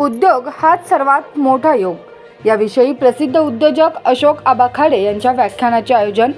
उद्योग हाच सर्वात मोठा योग. याविषयी प्रसिद्ध उद्योजक अशोक आबाखाडे यांच्या व्याख्यानाचे आयोजन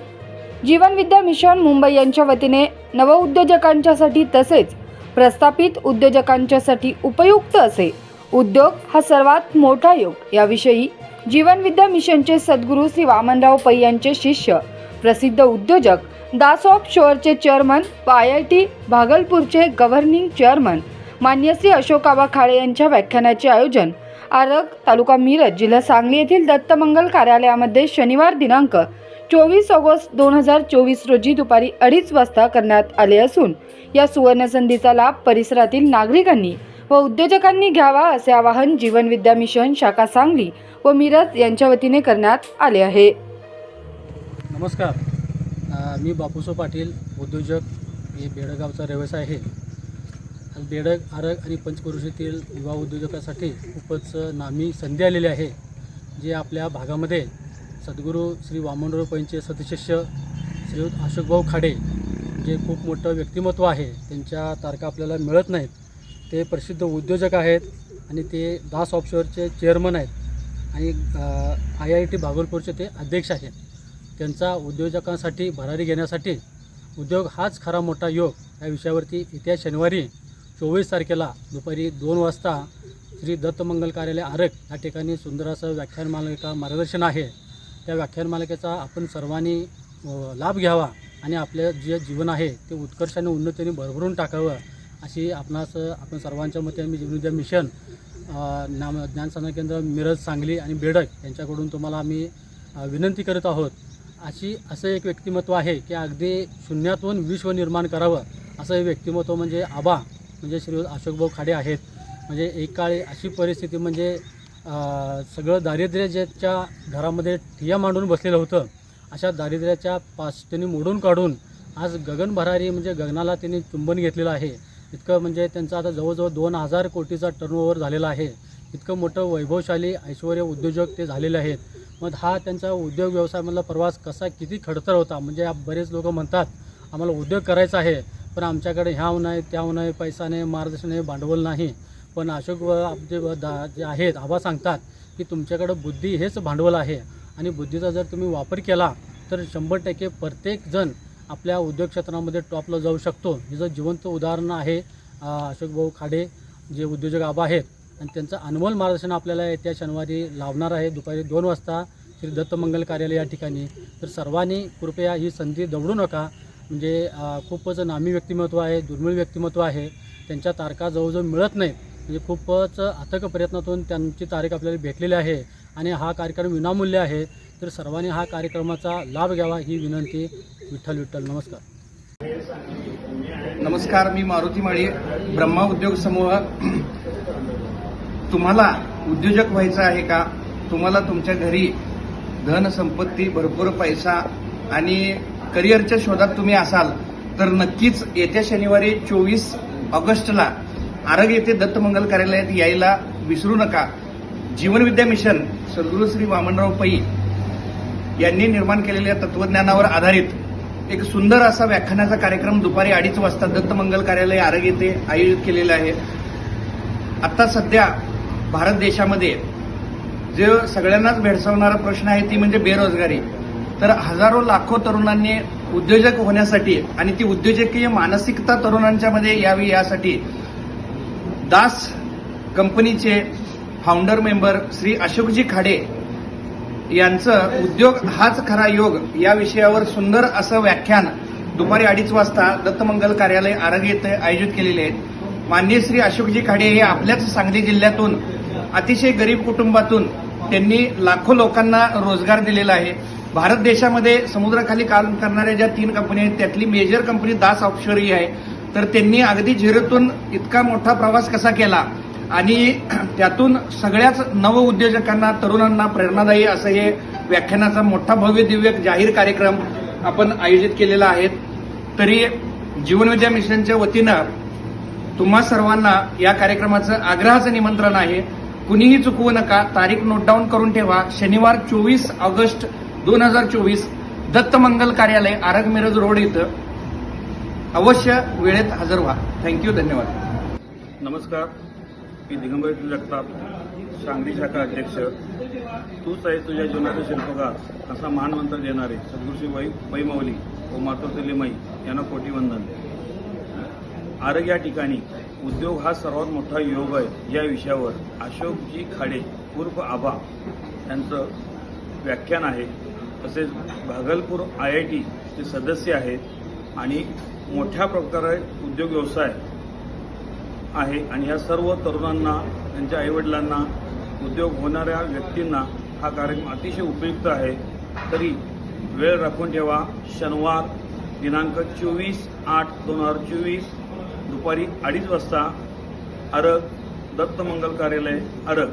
जीवनविद्या मिशन मुंबई यांच्या वतीने नवउद्योजकांच्यासाठी तसेच प्रस्थापित उद्योजकांच्यासाठी उपयुक्त असे. उद्योग हा सर्वात मोठा योग. याविषयी जीवनविद्या मिशनचे सद्गुरू श्री वामनराव पै यांचे शिष्य प्रसिद्ध उद्योजक दास ऑफ शोअरचे चेअरमन व आय आय टी भागलपूरचे गव्हर्निंग चेअरमन मान्य श्री अशोकाबा खाळे यांच्या व्याख्यानाचे आयोजन आरग तालुका मिरज जिल्हा सांगली येथील दत्तमंगल कार्यालयामध्ये शनिवार दिनांक चोवीस ऑगस्ट दोन हजार चोवीस रोजी दुपारी अडीच वाजता करण्यात आले असून या सुवर्णसंधीचा लाभ परिसरातील नागरिकांनी व उद्योजकांनी घ्यावा असे आवाहन जीवन विद्या मिशन शाखा सांगली व मिरज यांच्या वतीने करण्यात आले आहे. नमस्कार. मी बापूसो पाटील उद्योजक मी बेळगावचा रहिवासी आहे. बेडग आरग आणि पंचक्रोशीतील युवा उद्योजकासाठी खूपच नामी संधी आलेली आहे जे आपल्या भागामध्ये सद्गुरू श्री वामनराव पैंचे सदशिष्य श्रीयुत अशोकभाऊ खाडे जे खूप मोठं व्यक्तिमत्व आहे त्यांच्या तारखा आपल्याला मिळत नाहीत. ते प्रसिद्ध उद्योजक आहेत आणि ते दास ऑफशोअरचे चेअरमन आहेत आणि आय आय टी भागलपूरचे ते अध्यक्ष आहेत. त्यांचा उद्योजकांसाठी भरारी घेण्यासाठी उद्योग हाच खरा मोठा योग या विषयावरती येत्या शनिवारी चोवीस तारखेला दुपारी दोन वाजता श्री दत्तमंगल कार्यालय आरक या ठिकाणी सुंदर असं व्याख्यानमालिका मार्गदर्शन आहे. त्या व्याख्यानमालिकेचा आपण सर्वांनी लाभ घ्यावा आणि आपलं जे जीवन आहे ते उत्कर्षाने उन्नतीने भरभरून टाकावं अशी आपणास आपण सर्वांच्या मते आम्ही जीवनविद्या मिशन नाम ज्ञानसाधना केंद्र मिरज सांगली आणि बेडक यांच्याकडून तुम्हाला आम्ही विनंती करत आहोत. अशी असं एक व्यक्तिमत्व आहे की अगदी शून्यातून विश्व निर्माण करावं असं हे व्यक्तिमत्व म्हणजे आबा. म्हणजे श्री अशोकभाऊ खाडे आहेत. म्हणजे एक काळी अशी परिस्थिती म्हणजे सगळं दारिद्र्य ज्याच्या घरामध्ये ठिया मांडून बसलेलं होतं. अशा दारिद्र्याच्या पास त्यांनी मोडून काढून आज गगन भरारी म्हणजे गगनाला त्यांनी चुंबन घेतलेलं आहे. इतकं म्हणजे त्यांचं आता जवळजवळ दोन हजार कोटीचा टर्नओव्हर झालेला आहे. इतकं मोठं वैभवशाली ऐश्वर्य उद्योजक ते झालेले आहेत. मग हा त्यांचा उद्योग व्यवसायामधला प्रवास कसा किती खडतर होता? म्हणजे बरेच लोक म्हणतात आम्हाला उद्योग करायचा आहे. पण आमच्याकडे ह्याव नाही त्याव नाही पैसा नाही मार्गदर्शन नाही भांडवल नाही. पण अशोक आप- जे दा जे आहेत आबा सांगतात की तुमच्याकडं बुद्धी हेच भांडवल आहे. आणि बुद्धीचा जर तुम्ही वापर केला तर शंभर टक्के प्रत्येकजण आपल्या उद्योग क्षेत्रामध्ये टॉपला जाऊ शकतो. हिचं जिवंत उदाहरण आहे अशोक अशोकभाऊ खाडे जे उद्योजक आबा आहेत. आणि त्यांचं अनमोल मार्गदर्शन आपल्याला येत्या शनिवारी लावणार आहे. दुपारी दोन वाजता श्री दत्तमंगल कार्यालय या ठिकाणी. तर सर्वांनी कृपया ही संधी दवडू नका. म्हणजे खूपच नामी व्यक्तिमत्व आहे दुर्मिळ व्यक्तिमत्व आहे. त्यांच्या तारखा जवळजवळ मिळत नाहीत. म्हणजे खूपच अथक प्रयत्नातून त्यांची तारीख आपल्याला भेटलेली आहे आणि हा कार्यक्रम विनामूल्य आहे. तर सर्वांनी हा कार्यक्रमाचा लाभ घ्यावा ही विनंती विठ्ठल विठ्ठल. नमस्कार. नमस्कार मी मारुती माळी ब्रह्मा उद्योग समूह. तुम्हाला उद्योजक व्हायचं आहे का? तुम्हाला तुमच्या घरी धन संपत्ती भरपूर पैसा आणि करिअरच्या शोधात तुम्ही असाल तर नक्कीच येत्या शनिवारी चोवीस ऑगस्टला आरग येथे दत्तमंगल कार्यालयात यायला विसरू नका. जीवनविद्या मिशन सद्गुरू श्री वामनराव पै यांनी निर्माण केलेल्या तत्वज्ञानावर आधारित एक सुंदर असा व्याख्यानाचा कार्यक्रम दुपारी अडीच वाजता दत्तमंगल कार्यालय आरग येथे आयोजित केलेला आहे. आता सध्या भारत देशामध्ये जे सगळ्यांनाच भेडसावणारा प्रश्न आहे ती म्हणजे बेरोजगारी. तर हजारो लाखो तरुणांनी उद्योजक होण्यासाठी आणि ती उद्योजकीय मानसिकता तरुणांच्या मध्ये यावी यासाठी दास कंपनीचे फाउंडर मेंबर श्री अशोकजी खाडे यांचं उद्योग हाच खरा योग या विषयावर सुंदर असं व्याख्यान दुपारी अडीच वाजता दत्तमंगल कार्यालय आरग येथे आयोजित केलेले आहेत. माननीय श्री अशोकजी खाडे हे आपल्याच सांगली जिल्ह्यातून अतिशय गरीब कुटुंबातून त्यांनी लाखो लोकांना रोजगार दिलेला आहे. भारत देशामध्ये समुद्राखाली काम करणाऱ्या ज्या तीन कंपन्या आहेत त्यातली मेजर कंपनी दास ऑफशोर ही आहे. तर त्यांनी अगदी झिरोतून इतका मोठा प्रवास कसा केला? आणि त्यातून सगळ्याच नव उद्योजकांना तरुणांना प्रेरणादायी असं हे व्याख्यानाचा मोठा भव्य दिव्य जाहीर कार्यक्रम आपण आयोजित केलेला आहे. तरी जीवनविद्या मिशनच्या वतीनं तुम्हा सर्वांना या कार्यक्रमाचं आग्रहाचं निमंत्रण आहे. कुणीही चुकवू नका. तारीख नोट डाऊन करून ठेवा. शनिवार चोवीस ऑगस्ट दोन हजार चोवीस. दत्तमंगल कार्यालय आरग मिरज रोड इथं. अवश्य वेळेत हजर व्हा. थँक्यू धन्यवाद. नमस्कार. मी दिगंबर जगताप सांगली शाखा अध्यक्ष. तूच आहे तुझ्या जीवनाचा शिल्पकार असा महान मंत्र देणारे सद्गुरुशी वै वैमौली व मातोतली माई यांना कोटी वंदन. या ठिकाणी उद्योग हा सर्वात मोठा योग आहे या विषयावर. अशोकजी खाडे उर्फ आबा यांचं व्याख्यान आहे. तसेच भागलपूर आय आय टीचे सदस्य आहेत आणि मोठ्या प्रकारे उद्योग व्यवसाय आहे आणि या सर्व तरुणांना त्यांच्या आईवडिलांना उद्योग होणाऱ्या व्यक्तींना हा कार्यक्रम अतिशय उपयुक्त आहे. तरी वेळ राखून ठेवा. शनिवार दिनांक चोवीस आठ दोन हजार चोवीस दुपारी अडीच वाजता अरग दत्तमंगल कार्यालय अरग.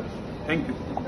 थँक्यू